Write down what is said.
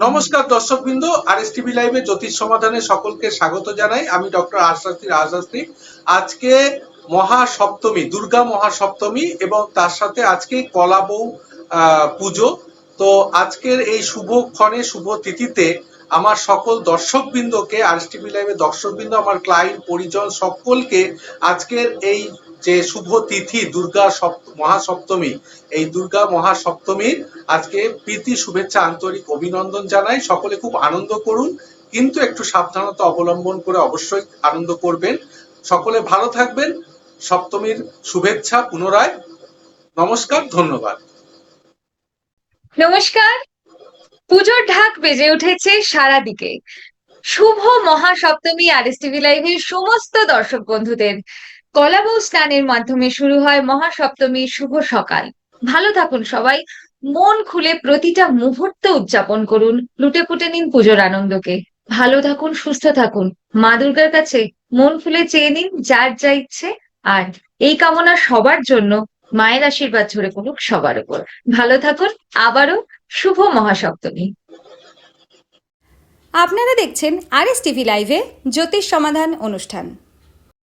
নমস্কার দর্শকবৃন্দ আর S TV লাইভে জ্যোতিষ সমাধানে সকলকে স্বাগত জানাই। আমি ডক্টর আশাস্তি রাজশাস্ত্রী আজকে মহাসপ্তমী দুর্গা মহাসপ্তমী এবং তার সাথে আজকে কলাবউ আহ, পুজো। তো আজকের এই শুভ ক্ষণে শুভ তিথিতে আমার সকল দর্শকবৃন্দকে আর এস টিভি লাইভে দর্শকবৃন্দ আমার ক্লায়েন্ট পরিজন সকলকে আজকের এই যে শুভ তিথি দুর্গা সপ্ত, মহাসপ্তমী, এই দুর্গা মহাসপ্তমীর আজকে প্রীতি, শুভেচ্ছা, আন্তরিক অভিনন্দন জানাই। সকলে খুব আনন্দ করুন, কিন্তু একটু সাবধানতা অবলম্বন করে অবশ্যই আনন্দ করবেন। সকলে ভালো থাকবেন, সপ্তমীর শুভেচ্ছা পুনরায়। নমস্কার, ধন্যবাদ। নমস্কার। পুজোর ঢাক বেজে উঠেছে সারা দিকে শুভ মহাসপ্তমী আর এস টিভি লাইভের সমস্ত দর্শক বন্ধুদের। কলাবউ স্নানের মাধ্যমে শুরু হয় মহাসপ্তমীর শুভ সকাল। ভালো থাকুন সবাই। মন খুলে প্রতিটা মুহূর্ত উদযাপন করুন। লুটে পুটে নিন পুজোর আনন্দকে। ভালো থাকুন, সুস্থ থাকুন। মা দুর্গার কাছে মন খুলে চেয়ে নিন যার যা ইচ্ছে। আর এই কামনা সবার জন্য মায়ের আশীর্বাদ ঝরে পড়ুক সবার উপর। ভালো থাকুন, আবারও শুভ মহাসপ্তমী। আপনারা দেখছেন আর এস টিভি লাইভে জ্যোতিষ সমাধান অনুষ্ঠান।